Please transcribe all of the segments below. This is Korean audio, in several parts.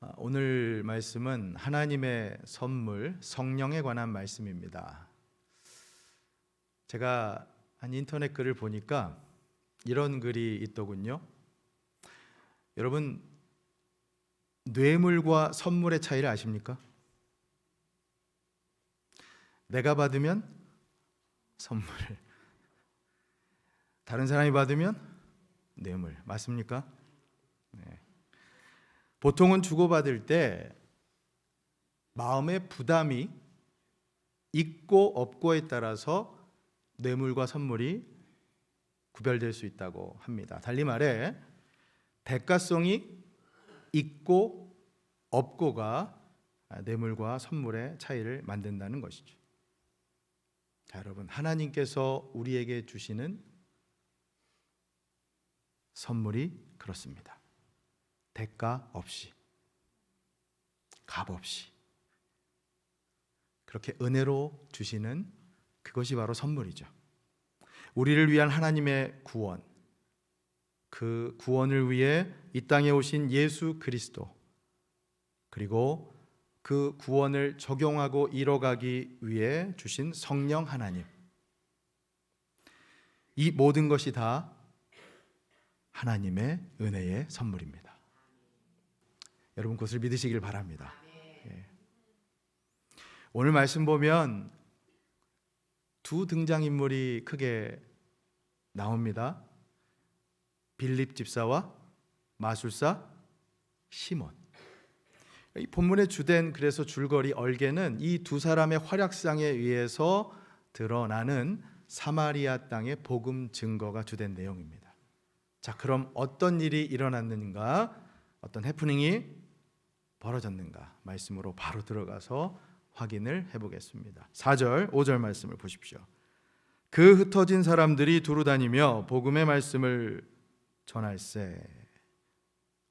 아, 오늘 말씀은 하나님의 선물 성령에 관한 말씀입니다. 제가 한 인터넷 글을 보니까 이런 글이 있더군요. 여러분 뇌물과 선물의 차이를 아십니까? 내가 받으면 선물, 다른 사람이 받으면 뇌물, 맞습니까? 네. 보통은 주고받을 때 마음의 부담이 있고 없고에 따라서 뇌물과 선물이 구별될 수 있다고 합니다. 달리 말해 대가성이 있고 없고가 뇌물과 선물의 차이를 만든다는 것이죠. 자, 여러분 하나님께서 우리에게 주시는 선물이 그렇습니다. 대가 없이 값 없이 그렇게 은혜로 주시는 그것이 바로 선물이죠. 우리를 위한 하나님의 구원 그 구원을 위해 이 땅에 오신 예수 그리스도 그리고 그 구원을 적용하고 이뤄가기 위해 주신 성령 하나님 이 모든 것이 다 하나님의 은혜의 선물입니다. 여러분 그것을 믿으시길 바랍니다. 예. 오늘 말씀 보면 두 등장 인물이 크게 나옵니다. 빌립 집사와 마술사 시몬. 이 본문의 주된 그래서 줄거리 얼개는 이 두 사람의 활약상에 의해서 드러나는 사마리아 땅의 복음 증거가 주된 내용입니다. 자, 그럼 어떤 일이 일어났는가? 어떤 해프닝이 벌어졌는가? 말씀으로 바로 들어가서 확인을 해 보겠습니다. 4절, 5절 말씀을 보십시오. 그 흩어진 사람들이 두루 다니며 복음의 말씀을 전할세.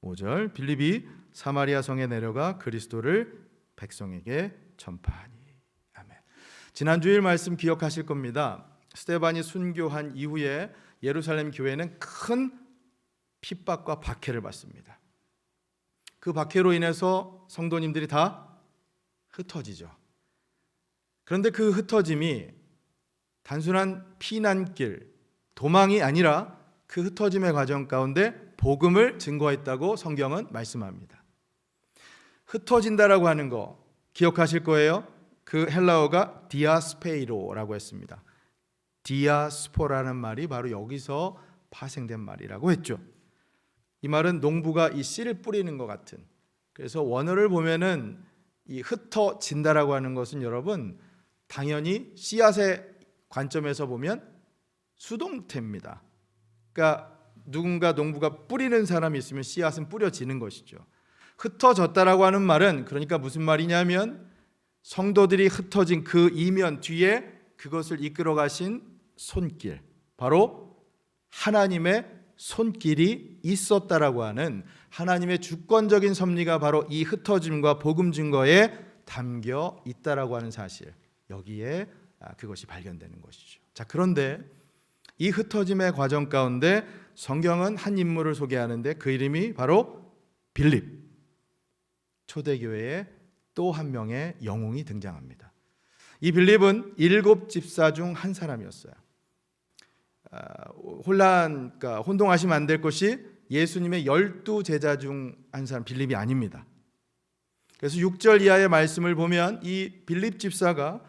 5절 빌립이 사마리아 성에 내려가 그리스도를 백성에게 전파하니. 아멘. 지난 주일 말씀 기억하실 겁니다. 스테반이 순교한 이후에 예루살렘 교회는 큰 핍박과 박해를 받습니다. 그 박해로 인해서 성도님들이 다 흩어지죠. 그런데 그 흩어짐이 단순한 피난길, 도망이 아니라 그 흩어짐의 과정 가운데 복음을 증거했다고 성경은 말씀합니다. 흩어진다라고 하는 거 기억하실 거예요. 그 헬라어가 디아스페이로라고 했습니다. 디아스포라는 말이 바로 여기서 파생된 말이라고 했죠. 이 말은 농부가 이 씨를 뿌리는 것 같은. 그래서 원어를 보면은 이 흩어진다라고 하는 것은 여러분 당연히 씨앗의 관점에서 보면 수동태입니다. 그러니까 누군가 농부가 뿌리는 사람이 있으면 씨앗은 뿌려지는 것이죠. 흩어졌다라고 하는 말은 그러니까 무슨 말이냐면 성도들이 흩어진 그 이면 뒤에 그것을 이끌어 가신 손길 바로 하나님의 손길이 있었다라고 하는 하나님의 주권적인 섭리가 바로 이 흩어짐과 복음 증거에 담겨 있다라고 하는 사실 여기에 아, 그것이 발견되는 것이죠. 자 그런데 이 흩어짐의 과정 가운데 성경은 한 인물을 소개하는데 그 이름이 바로 빌립 초대교회의 또 한 명의 영웅이 등장합니다. 이 빌립은 일곱 집사 중 한 사람이었어요. 아, 혼란, 그러니까 혼동하시면 안 될 것이 예수님의 열두 제자 중 한 사람 빌립이 아닙니다. 그래서 6절 이하의 말씀을 보면 이 빌립 집사가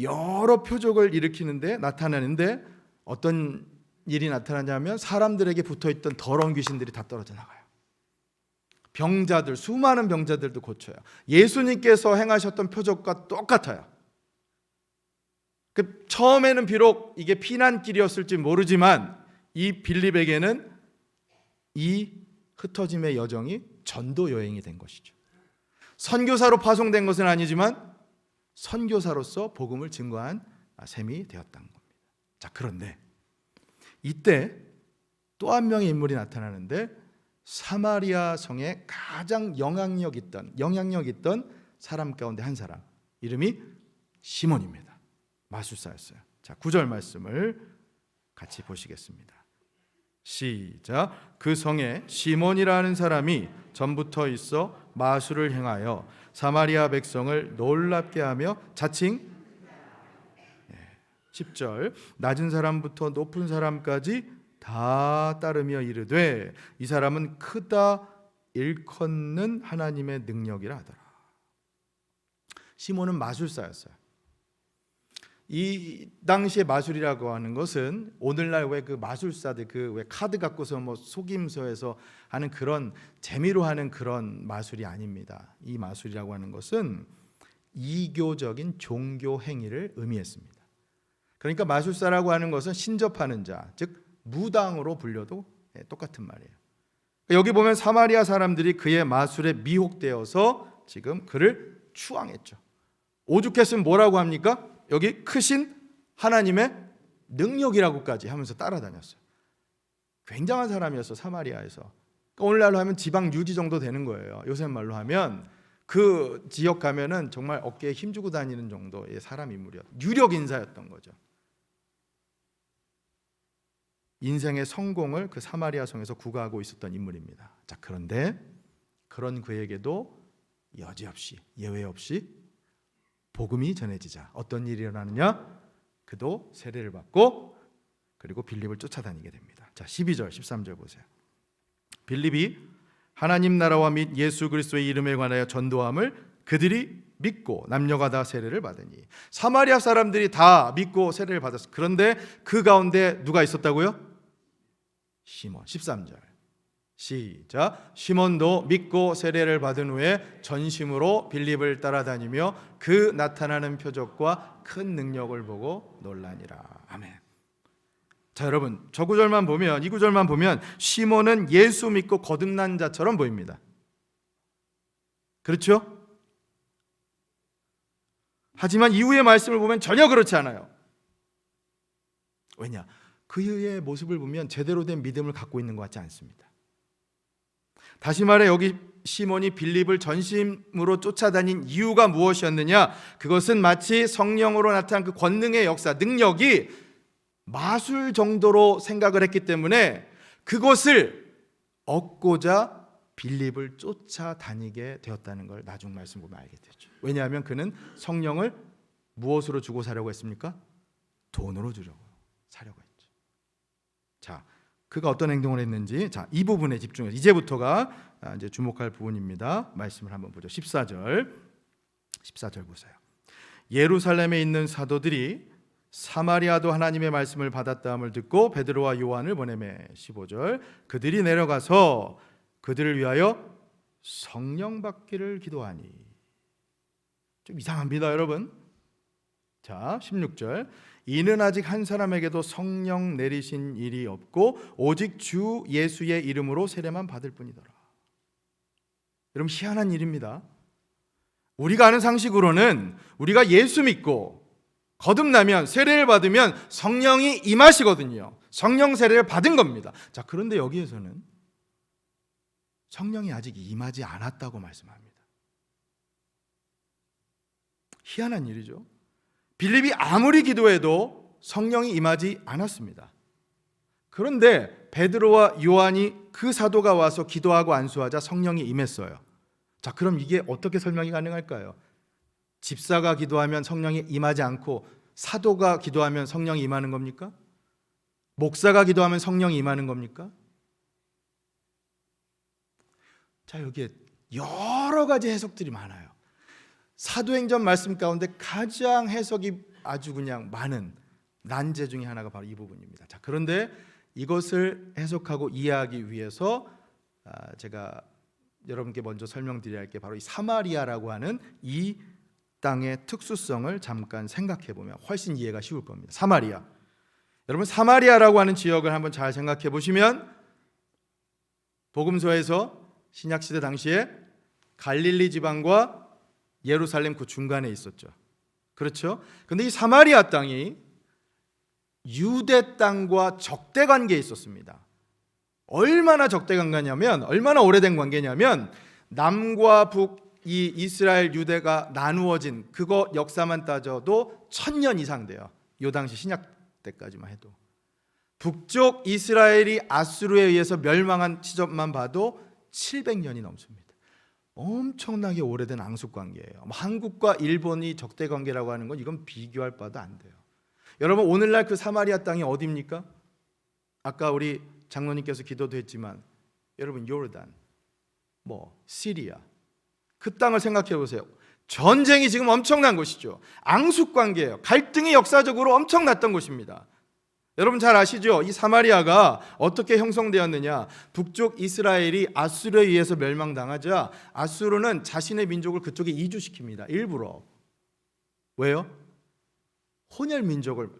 여러 표적을 일으키는데 나타나는데 어떤 일이 나타나냐면 사람들에게 붙어 있던 더러운 귀신들이 다 떨어져 나가요. 병자들 수많은 병자들도 고쳐요. 예수님께서 행하셨던 표적과 똑같아요. 그 처음에는 비록 이게 피난길이었을지 모르지만 이 빌립에게는 이 흩어짐의 여정이 전도 여행이 된 것이죠. 선교사로 파송된 것은 아니지만 선교사로서 복음을 증거한 셈이 되었다는 겁니다. 자, 그런데 이때 또 한 명의 인물이 나타나는데 사마리아 성에 가장 영향력 있던 영향력 있던 사람 가운데 한 사람 이름이 시몬입니다. 마술사였어요. 자, 9절 말씀을 같이 보시겠습니다. 시작. 그 성에 시몬이라는 사람이 전부터 있어 마술을 행하여 사마리아 백성을 놀랍게 하며 자칭 10절 낮은 사람부터 높은 사람까지 다 따르며 이르되 이 사람은 크다 일컫는 하나님의 능력이라 하더라. 시몬은 마술사였어요. 이 당시의 마술이라고 하는 것은 오늘날 왜 그 마술사들 그 왜 카드 갖고서 뭐 속임수에서 하는 그런 재미로 하는 그런 마술이 아닙니다. 이 마술이라고 하는 것은 이교적인 종교 행위를 의미했습니다. 그러니까 마술사라고 하는 것은 신접하는 자, 즉 무당으로 불려도 예, 똑같은 말이에요. 여기 보면 사마리아 사람들이 그의 마술에 미혹되어서 지금 그를 추앙했죠. 오죽했으면 뭐라고 합니까? 여기 크신 하나님의 능력이라고까지 하면서 따라다녔어요. 굉장한 사람이었어 사마리아에서. 그러니까 오늘날로 하면 지방 유지 정도 되는 거예요. 요새 말로 하면 그 지역 가면은 정말 어깨에 힘 주고 다니는 정도의 사람 인물이었. 유력 인사였던 거죠. 인생의 성공을 그 사마리아 성에서 구가하고 있었던 인물입니다. 자, 그런데 그런 그에게도 여지없이 예외 없이 복음이 전해지자 어떤 일이 일어나느냐? 그도 세례를 받고 그리고 빌립을 쫓아다니게 됩니다. 자, 12절, 13절 보세요. 빌립이 하나님 나라와 및 예수 그리스도의 이름에 관하여 전도함을 그들이 믿고 남녀가 다 세례를 받으니 사마리아 사람들이 다 믿고 세례를 받았어. 그런데 그 가운데 누가 있었다고요? 시몬 13절 시작. 시몬도 믿고 세례를 받은 후에 전심으로 빌립을 따라다니며 그 나타나는 표적과 큰 능력을 보고 놀라니라. 아멘. 자 여러분 저 구절만 보면 이 구절만 보면 시몬은 예수 믿고 거듭난 자처럼 보입니다. 그렇죠? 하지만 이후의 말씀을 보면 전혀 그렇지 않아요. 왜냐? 그의 모습을 보면 제대로 된 믿음을 갖고 있는 것 같지 않습니다. 다시 말해 여기 시몬이 빌립을 전심으로 쫓아다닌 이유가 무엇이었느냐? 그것은 마치 성령으로 나타난 그 권능의 역사, 능력이 마술 정도로 생각을 했기 때문에 그것을 얻고자 빌립을 쫓아다니게 되었다는 걸 나중 말씀 보면 알게 되죠. 왜냐하면 그는 성령을 무엇으로 주고 사려고 했습니까? 돈으로 주려고 사려고 그가 어떤 행동을 했는지 자, 이 부분에 집중해서 이제부터가 아, 이제 주목할 부분입니다. 말씀을 한번 보죠. 14절. 14절 보세요. 예루살렘에 있는 사도들이 사마리아도 하나님의 말씀을 받았다함을 듣고 베드로와 요한을 보내매 15절 그들이 내려가서 그들을 위하여 성령 받기를 기도하니 좀 이상합니다, 여러분. 자, 16절 이는 아직 한 사람에게도 성령 내리신 일이 없고 오직 주 예수의 이름으로 세례만 받을 뿐이더라. 여러분 희한한 일입니다. 우리가 아는 상식으로는 우리가 예수 믿고 거듭나면 세례를 받으면 성령이 임하시거든요. 성령 세례를 받은 겁니다. 자, 그런데 여기에서는 성령이 아직 임하지 않았다고 말씀합니다. 희한한 일이죠. 빌립이 아무리 기도해도 성령이 임하지 않았습니다. 그런데 베드로와 요한이 그 사도가 와서 기도하고 안수하자 성령이 임했어요. 자, 그럼 이게 어떻게 설명이 가능할까요? 집사가 기도하면 성령이 임하지 않고 사도가 기도하면 성령이 임하는 겁니까? 목사가 기도하면 성령이 임하는 겁니까? 자, 여기에 여러 가지 해석들이 많아요. 사도행전 말씀 가운데 가장 해석이 아주 그냥 많은 난제 중에 하나가 바로 이 부분입니다. 자, 그런데 이것을 해석하고 이해하기 위해서 아, 제가 여러분께 먼저 설명드려야 할 게 바로 이 사마리아라고 하는 이 땅의 특수성을 잠깐 생각해 보면 훨씬 이해가 쉬울 겁니다. 사마리아. 여러분 사마리아라고 하는 지역을 한번 잘 생각해 보시면 복음서에서 신약 시대 당시에 갈릴리 지방과 예루살렘 그 중간에 있었죠. 그렇죠? 근데 이 사마리아 땅이 유대 땅과 적대 관계에 있었습니다. 얼마나 적대 관계냐면 얼마나 오래된 관계냐면 남과 북 이 이스라엘 유대가 나누어진 그거 역사만 따져도 천년 이상 돼요. 요 당시 신약 때까지만 해도 북쪽 이스라엘이 아수르에 의해서 멸망한 시점만 봐도 700년이 넘습니다. 엄청나게 오래된 앙숙 관계예요. 뭐 한국과 일본이 적대 관계라고 하는 건 이건 비교할 바도 안 돼요. 여러분 오늘날 그 사마리아 땅이 어디입니까? 아까 우리 장로님께서 기도도 했지만 여러분 요르단, 뭐 시리아 그 땅을 생각해 보세요. 전쟁이 지금 엄청난 곳이죠. 앙숙 관계예요. 갈등이 역사적으로 엄청났던 곳입니다. 여러분 잘 아시죠? 이 사마리아가 어떻게 형성되었느냐? 북쪽 이스라엘이 아수르에 의해서 멸망당하자 아수르는 자신의 민족을 그쪽에 이주시킵니다. 일부러. 왜요? 혼혈 민족을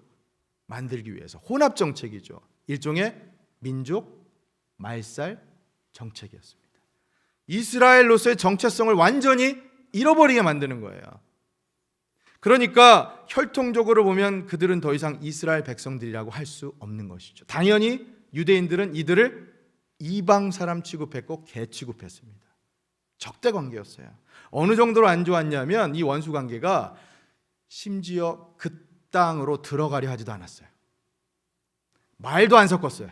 만들기 위해서 혼합 정책이죠. 일종의 민족 말살 정책이었습니다. 이스라엘로서의 정체성을 완전히 잃어버리게 만드는 거예요. 그러니까 혈통적으로 보면 그들은 더 이상 이스라엘 백성들이라고 할 수 없는 것이죠. 당연히 유대인들은 이들을 이방 사람 취급했고 개 취급했습니다. 적대 관계였어요. 어느 정도로 안 좋았냐면 이 원수 관계가 심지어 그 땅으로 들어가려 하지도 않았어요. 말도 안 섞었어요.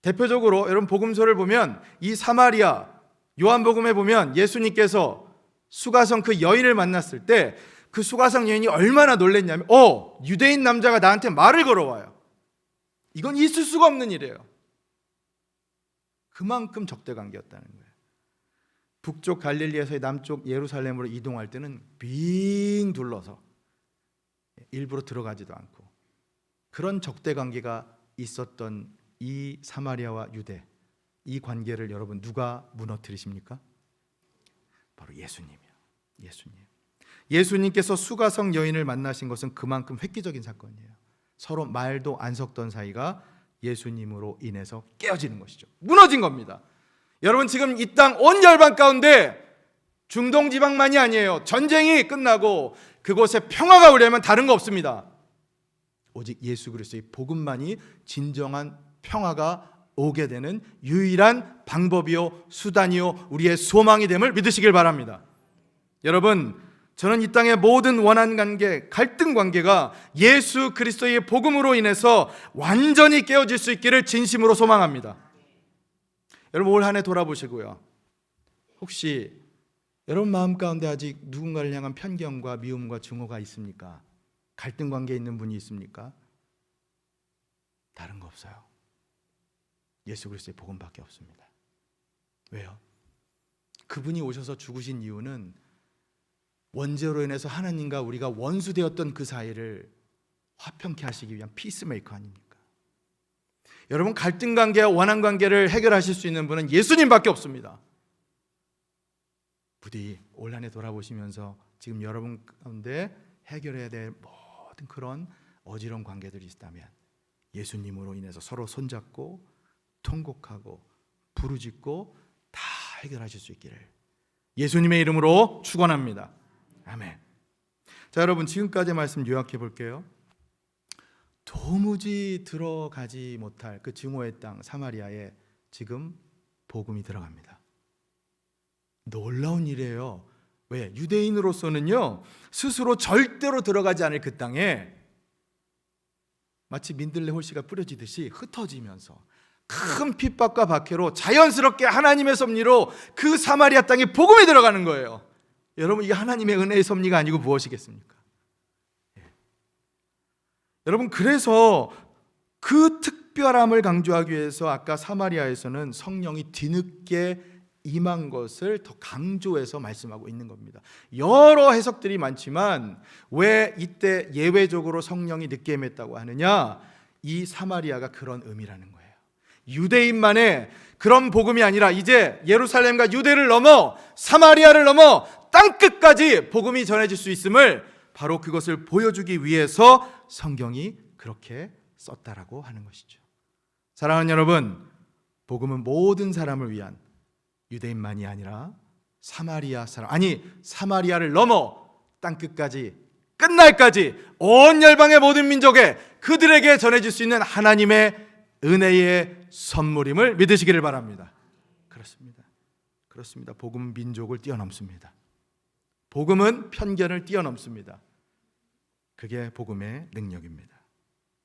대표적으로 여러분 복음서를 보면 이 사마리아 요한복음에 보면 예수님께서 수가성 그 여인을 만났을 때 그 수가성 여인이 얼마나 놀랬냐면 어 유대인 남자가 나한테 말을 걸어와요. 이건 있을 수가 없는 일이에요. 그만큼 적대 관계였다는 거예요. 북쪽 갈릴리에서 남쪽 예루살렘으로 이동할 때는 빙 둘러서 일부러 들어가지도 않고 그런 적대 관계가 있었던 이 사마리아와 유대 이 관계를 여러분 누가 무너뜨리십니까? 바로 예수님이요. 예수님. 예수님께서 수가성 여인을 만나신 것은 그만큼 획기적인 사건이에요. 서로 말도 안 섞던 사이가 예수님으로 인해서 깨어지는 것이죠. 무너진 겁니다. 여러분 지금 이 땅 온 열방 가운데 중동 지방만이 아니에요. 전쟁이 끝나고 그곳에 평화가 오려면 다른 거 없습니다. 오직 예수 그리스도의 복음만이 진정한 평화가 오게 되는 유일한 방법이요 수단이요 우리의 소망이 됨을 믿으시길 바랍니다. 여러분 저는 이 땅의 모든 원한 관계, 갈등 관계가 예수 그리스도의 복음으로 인해서 완전히 깨어질 수 있기를 진심으로 소망합니다. 여러분 올 한 해 돌아보시고요. 혹시 여러분 마음 가운데 아직 누군가를 향한 편견과 미움과 증오가 있습니까? 갈등 관계에 있는 분이 있습니까? 다른 거 없어요. 예수 그리스도의 복음밖에 없습니다. 왜요? 그분이 오셔서 죽으신 이유는 원죄로 인해서 하나님과 우리가 원수되었던 그 사이를 화평케 하시기 위한 피스메이커 아닙니까? 여러분 갈등 관계와 원한 관계를 해결하실 수 있는 분은 예수님밖에 없습니다. 부디 올 한해 돌아보시면서 지금 여러분 가운데 해결해야 될 모든 그런 어지러운 관계들이 있다면 예수님으로 인해서 서로 손잡고 통곡하고 부르짖고 다 해결하실 수 있기를 예수님의 이름으로 축원합니다. 아멘. 자, 여러분 지금까지 말씀 요약해 볼게요. 도무지 들어가지 못할 그 증오의 땅 사마리아에 지금 복음이 들어갑니다. 놀라운 일이에요. 왜? 유대인으로서는요, 스스로 절대로 들어가지 않을 그 땅에 마치 민들레 홀씨가 뿌려지듯이 흩어지면서 큰 핍박과 박해로 자연스럽게 하나님의 섭리로 그 사마리아 땅에 복음이 들어가는 거예요. 여러분 이게 하나님의 은혜의 섭리가 아니고 무엇이겠습니까? 예. 여러분 그래서 그 특별함을 강조하기 위해서 아까 사마리아에서는 성령이 뒤늦게 임한 것을 더 강조해서 말씀하고 있는 겁니다. 여러 해석들이 많지만 왜 이때 예외적으로 성령이 늦게 임했다고 하느냐? 이 사마리아가 그런 의미라는 거예요. 유대인만의 그런 복음이 아니라 이제 예루살렘과 유대를 넘어 사마리아를 넘어 땅 끝까지 복음이 전해질 수 있음을 바로 그것을 보여주기 위해서 성경이 그렇게 썼다라고 하는 것이죠. 사랑하는 여러분, 복음은 모든 사람을 위한 유대인만이 아니라 사마리아 사람 아니 사마리아를 넘어 땅 끝까지 끝날까지 온 열방의 모든 민족에 그들에게 전해질 수 있는 하나님의 은혜의 선물임을 믿으시기를 바랍니다. 그렇습니다. 그렇습니다. 복음은 민족을 뛰어넘습니다. 복음은 편견을 뛰어넘습니다. 그게 복음의 능력입니다.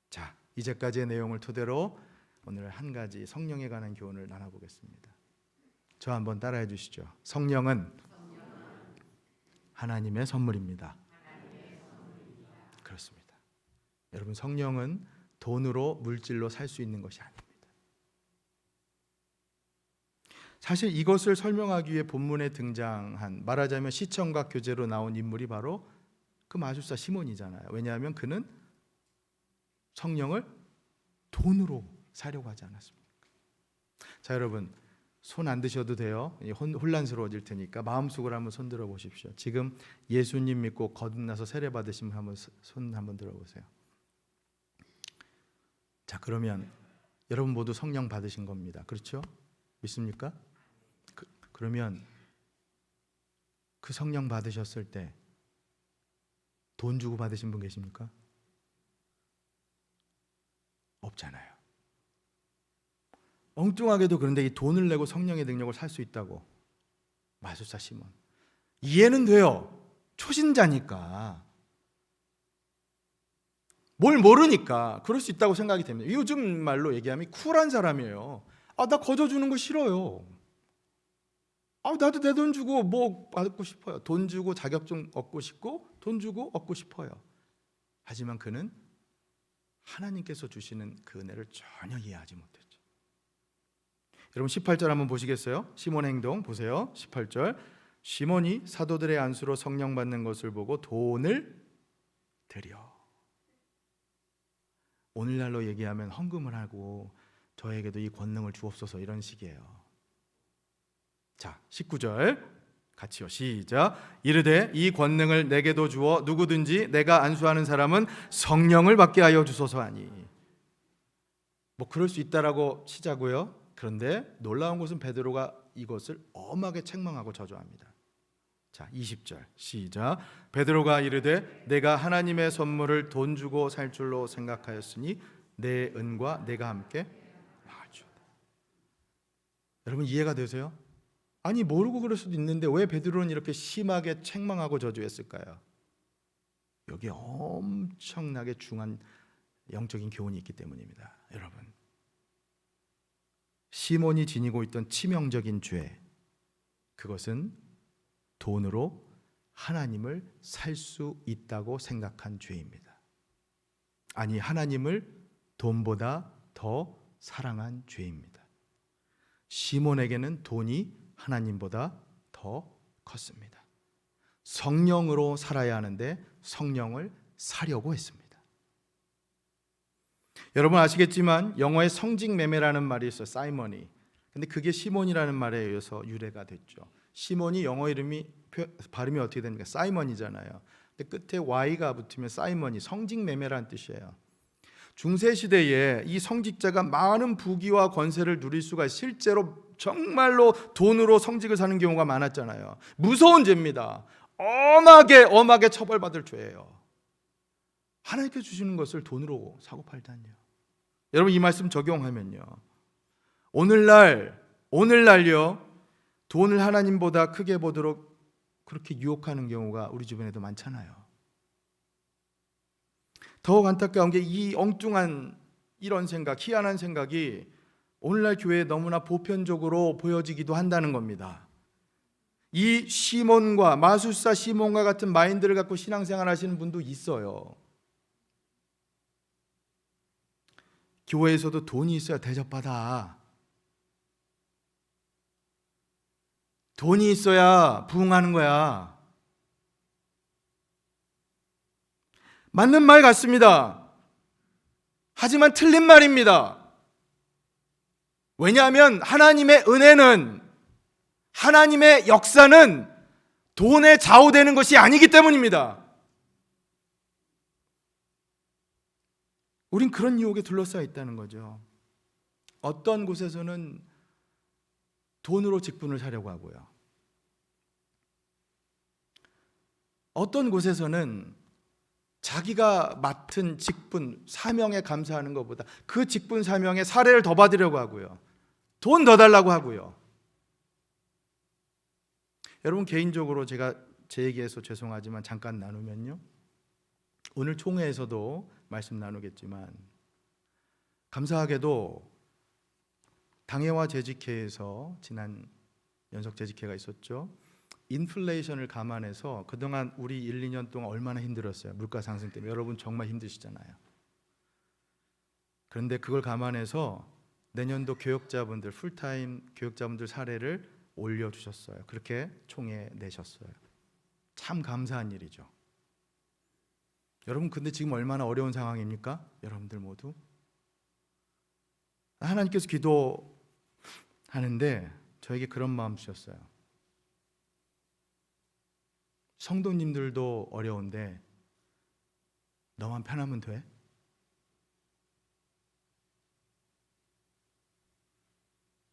자, 이제까지의 내용을 토대로 오늘 한 가지 성령에 관한 교훈을 나눠보겠습니다. 저 한번 따라해 주시죠. 성령은 하나님의 선물입니다. 그렇습니다. 여러분 성령은 돈으로 물질로 살 수 있는 것이 아닙니다. 사실 이것을 설명하기 위해 본문에 등장한 말하자면 시청각 교재로 나온 인물이 바로 그 마술사 시몬이잖아요. 왜냐하면 그는 성령을 돈으로 사려고 하지 않았습니까? 자, 여러분 손 안 드셔도 돼요. 혼란스러워질 테니까 마음속으로 한번 손 들어 보십시오. 지금 예수님 믿고 거듭나서 세례 받으신 분 한번 스- 손 한번 들어 보세요. 자, 그러면 여러분 모두 성령 받으신 겁니다. 그렇죠? 믿습니까? 그, 그러면 그 성령 받으셨을 때 돈 주고 받으신 분 계십니까? 없잖아요. 엉뚱하게도 그런데 이 돈을 내고 성령의 능력을 살 수 있다고 마술사 시몬 이해는 돼요. 초신자니까 뭘 모르니까 그럴 수 있다고 생각이 됩니다. 요즘 말로 얘기하면 쿨한 사람이에요. 아 나 거저 주는 거 싫어요. 아 나도 내 돈 주고 뭐 받고 싶어요. 돈 주고 자격증 얻고 싶고 돈 주고 얻고 싶어요. 하지만 그는 하나님께서 주시는 그 은혜를 전혀 이해하지 못했죠. 여러분 18절 한번 보시겠어요? 시몬의 행동 보세요. 18절 시몬이 사도들의 안수로 성령 받는 것을 보고 돈을 드려. 오늘날로 얘기하면 헌금을 하고 저에게도 이 권능을 주옵소서 이런 식이에요. 자, 19절 같이요. 시작. 이르되 이 권능을 내게도 주어 누구든지 내가 안수하는 사람은 성령을 받게 하여 주소서 하니. 뭐 그럴 수 있다라고 치자고요. 그런데 놀라운 것은 베드로가 이것을 엄하게 책망하고 저주합니다. 자, 20절 시작. 베드로가 이르되 내가 하나님의 선물을 돈 주고 살 줄로 생각하였으니 내 은과 내가 함께 나아주다. 여러분 이해가 되세요? 아니 모르고 그럴 수도 있는데 왜 베드로는 이렇게 심하게 책망하고 저주했을까요? 여기 엄청나게 중한 영적인 교훈이 있기 때문입니다. 여러분. 시몬이 지니고 있던 치명적인 죄 그것은 돈으로 하나님을 살 수 있다고 생각한 죄입니다. 아니 하나님을 돈보다 더 사랑한 죄입니다. 시몬에게는 돈이 하나님보다 더 컸습니다. 성령으로 살아야 하는데 성령을 사려고 했습니다. 여러분 아시겠지만 영어에 성직 매매라는 말이 있어요. 사이먼이. 근데 그게 시몬이라는 말에 의해서 유래가 됐죠. 시몬이 영어 이름이 표- 발음이 어떻게 됩니까? 사이먼이잖아요. 근데 끝에 y가 붙으면 사이먼이 성직 매매라는 뜻이에요. 중세 시대에 이 성직자가 많은 부귀와 권세를 누릴 수가 실제로 정말로 돈으로 성직을 사는 경우가 많았잖아요. 무서운 죄입니다. 엄하게 엄하게 처벌받을 죄예요. 하나님께 주시는 것을 돈으로 사고 팔다니요. 여러분 이 말씀 적용하면요. 오늘날 오늘날요. 돈을 하나님보다 크게 보도록 그렇게 유혹하는 경우가 우리 주변에도 많잖아요. 더욱 안타까운 게 이 엉뚱한 이런 생각, 희한한 생각이 오늘날 교회에 너무나 보편적으로 보여지기도 한다는 겁니다. 이 시몬과 마술사 시몬과 같은 마인드를 갖고 신앙생활 하시는 분도 있어요. 교회에서도 돈이 있어야 대접받아. 돈이 있어야 부흥하는 거야. 맞는 말 같습니다. 하지만 틀린 말입니다. 왜냐하면 하나님의 은혜는 하나님의 역사는 돈에 좌우되는 것이 아니기 때문입니다. 우린 그런 유혹에 둘러싸여 있다는 거죠. 어떤 곳에서는 돈으로 직분을 사려고 하고요. 어떤 곳에서는 자기가 맡은 직분, 사명에 감사하는 것보다 그 직분 사명에 사례를 더 받으려고 하고요. 돈 더 달라고 하고요. 여러분 개인적으로 제가 제 얘기해서 죄송하지만 잠깐 나누면요. 오늘 총회에서도 말씀 나누겠지만 감사하게도 당회와 재직회에서 지난 연속 재직회가 있었죠. 인플레이션을 감안해서 그동안 우리 1, 2년 동안 얼마나 힘들었어요. 물가 상승 때문에 여러분 정말 힘드시잖아요. 그런데 그걸 감안해서 내년도 교역자분들 풀타임 교역자분들 사례를 올려 주셨어요. 그렇게 총회 내셨어요. 참 감사한 일이죠. 여러분 근데 지금 얼마나 어려운 상황입니까? 여러분들 모두 하나님께서 기도 하는데 저에게 그런 마음 주셨어요. 성도님들도 어려운데 너만 편하면 돼?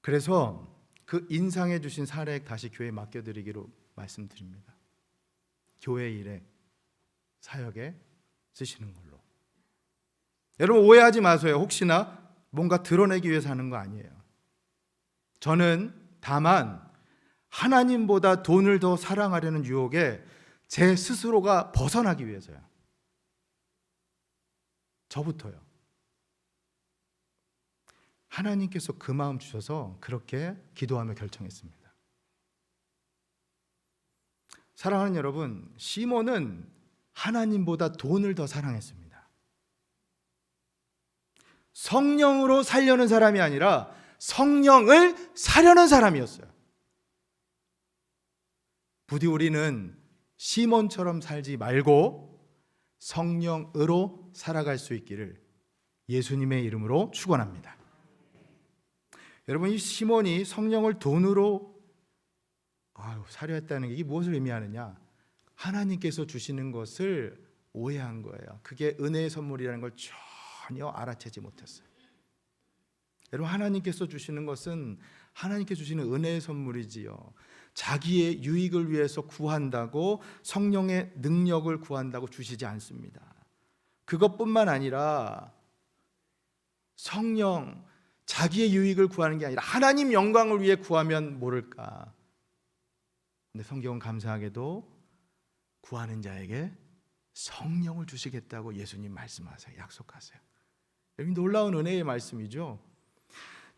그래서 그 인상해 주신 사례 다시 교회에 맡겨드리기로 말씀드립니다. 교회 일에 사역에 쓰시는 걸로. 여러분 오해하지 마세요. 혹시나 뭔가 드러내기 위해서 하는 거 아니에요. 저는 다만 하나님보다 돈을 더 사랑하려는 유혹에 제 스스로가 벗어나기 위해서요. 저부터요. 하나님께서 그 마음 주셔서 그렇게 기도하며 결정했습니다. 사랑하는 여러분, 시몬은 하나님보다 돈을 더 사랑했습니다. 성령으로 살려는 사람이 아니라 성령을 사려는 사람이었어요. 부디 우리는 시몬처럼 살지 말고 성령으로 살아갈 수 있기를 예수님의 이름으로 축원합니다. 여러분 이 시몬이 성령을 돈으로 아유, 사려 했다는 게 이게 무엇을 의미하느냐? 하나님께서 주시는 것을 오해한 거예요. 그게 은혜의 선물이라는 걸 전혀 알아채지 못했어요. 여러분 하나님께서 주시는 것은 하나님께 주시는 은혜의 선물이지요. 자기의 유익을 위해서 구한다고 성령의 능력을 구한다고 주시지 않습니다. 그것뿐만 아니라 성령 자기의 유익을 구하는 게 아니라 하나님 영광을 위해 구하면 모를까. 근데 성경은 감사하게도 구하는 자에게 성령을 주시겠다고 예수님 말씀하세요. 약속하세요. 여기 놀라운 은혜의 말씀이죠.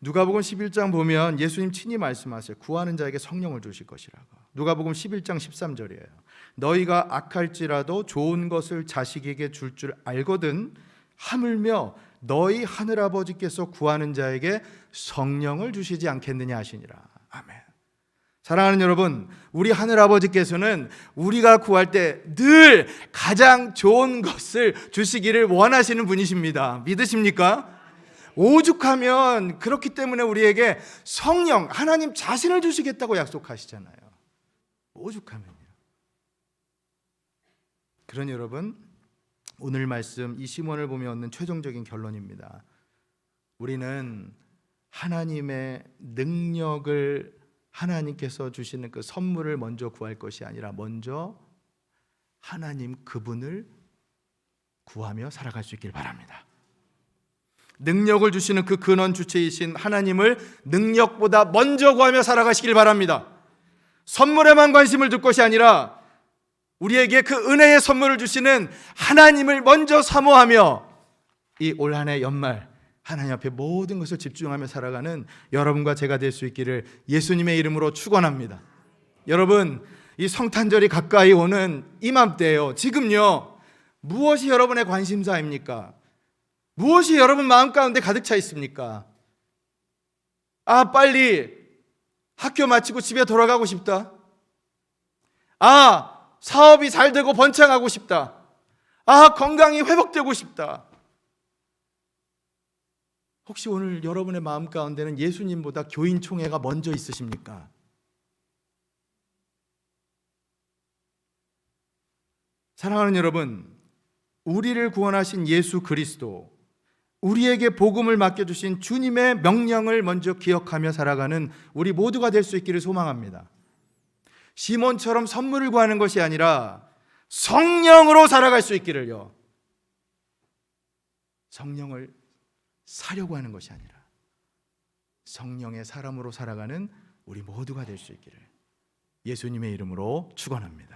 누가복음 11장 보면 예수님 친히 말씀하세요. 구하는 자에게 성령을 주실 것이라고. 누가복음 11장 13절이에요. 너희가 악할지라도 좋은 것을 자식에게 줄 줄 알거든 하물며 너희 하늘 아버지께서 구하는 자에게 성령을 주시지 않겠느냐 하시니라. 아멘. 사랑하는 여러분, 우리 하늘 아버지께서는 우리가 구할 때 늘 가장 좋은 것을 주시기를 원하시는 분이십니다. 믿으십니까? 오죽하면 그렇기 때문에 우리에게 성령, 하나님 자신을 주시겠다고 약속하시잖아요. 오죽하면요. 그런 여러분, 오늘 말씀 이 시몬을 보며 얻는 최종적인 결론입니다. 우리는 하나님의 능력을 하나님께서 주시는 그 선물을 먼저 구할 것이 아니라 먼저 하나님 그분을 구하며 살아갈 수 있길 바랍니다. 능력을 주시는 그 근원 주체이신 하나님을 능력보다 먼저 구하며 살아가시길 바랍니다. 선물에만 관심을 둘 것이 아니라 우리에게 그 은혜의 선물을 주시는 하나님을 먼저 사모하며 이 올 한해 연말 하나님 앞에 모든 것을 집중하며 살아가는 여러분과 제가 될 수 있기를 예수님의 이름으로 축원합니다. 여러분, 이 성탄절이 가까이 오는 이맘때예요. 지금요. 무엇이 여러분의 관심사입니까? 무엇이 여러분 마음 가운데 가득 차 있습니까? 아, 빨리 학교 마치고 집에 돌아가고 싶다. 아, 사업이 잘 되고 번창하고 싶다. 아, 건강이 회복되고 싶다. 혹시 오늘 여러분의 마음 가운데는 예수님보다 교인 총회가 먼저 있으십니까? 사랑하는 여러분, 우리를 구원하신 예수 그리스도, 우리에게 복음을 맡겨주신 주님의 명령을 먼저 기억하며 살아가는 우리 모두가 될 수 있기를 소망합니다. 시몬처럼 선물을 구하는 것이 아니라 성령으로 살아갈 수 있기를요. 성령을 사려고 하는 것이 아니라 성령의 사람으로 살아가는 우리 모두가 될 수 있기를 예수님의 이름으로 축원합니다.